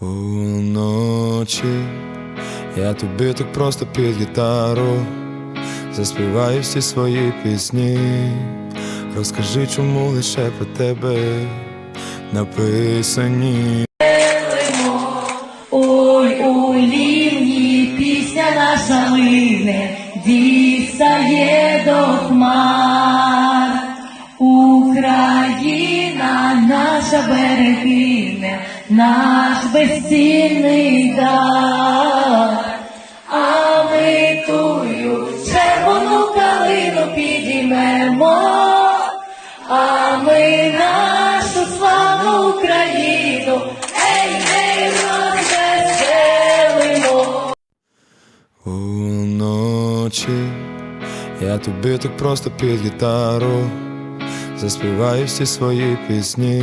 Уночі я тобі так просто під гітару заспіваю всі свої пісні. Розкажи, чому лише про тебе написані. Ой, у лівні пісня наша лине, дістає до хмар. Україна наша берегине, наш безцінний дар. А ми тую червону калину підіймемо, а ми нашу славну Україну, ей, ей, розвеселимо. Уночі я тобі так просто під гітару заспіваю всі свої пісні.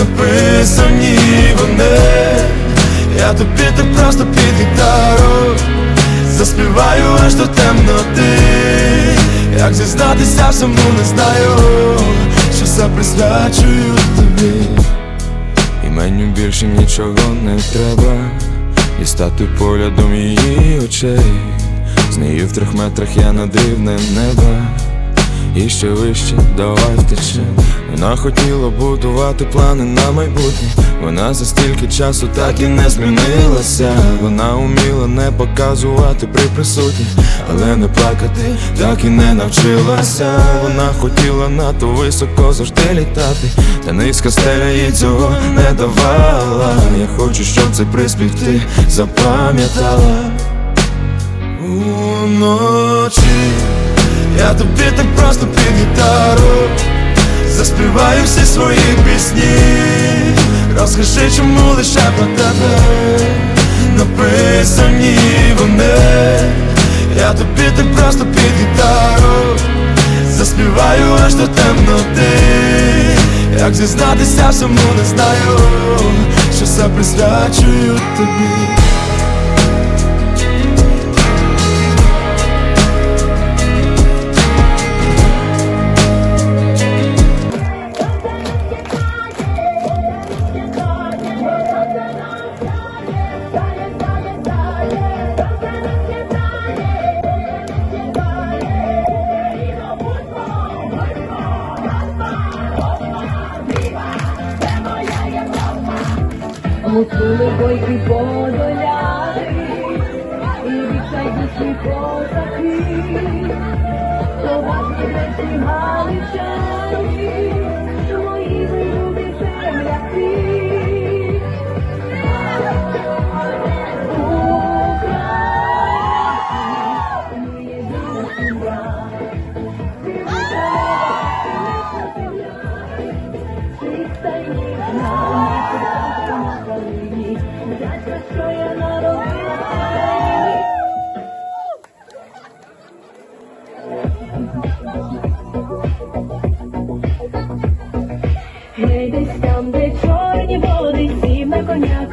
Написані вони. Я тобі так просто під гітару Заспіваю аж до темноти. Як зізнатися всьому не знаю Що все присвячую тобі. І мені більше нічого не треба І стати поглядом її очей. З нею в трьох метрах я над рівнем неба І ще вище, давай втечем Вона хотіла будувати плани на майбутнє. Вона за стільки часу так і не змінилася. Вона уміла не показувати при присутніх Але не плакати так і не навчилася. Вона хотіла надто високо завжди літати Та низька стеля їй цього не давала. Я хочу, щоб цей приспів ти запам'ятала. Уночі я тобі так просто під гітару Заспіваю всі свої пісні. Розкажи, чому лише про тебе Написані вони. Я тобі так просто під гітару Заспіваю аж до темноти. Як зізнатися всьому не знаю Що все присвячую тобі Гуцули бойки подоляри, і відчайдушні козаки, то ваші речі галичани, десь там, де чорні води, сів на коня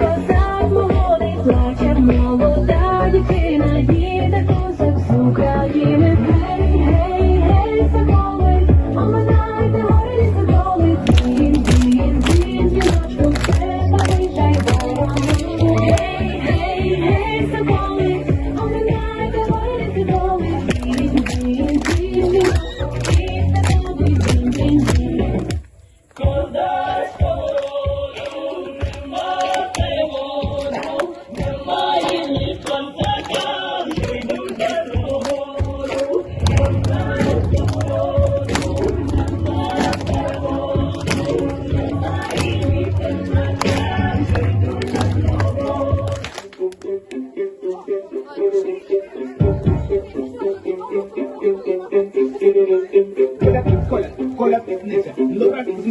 Коля, коля, коля пізниця, добра з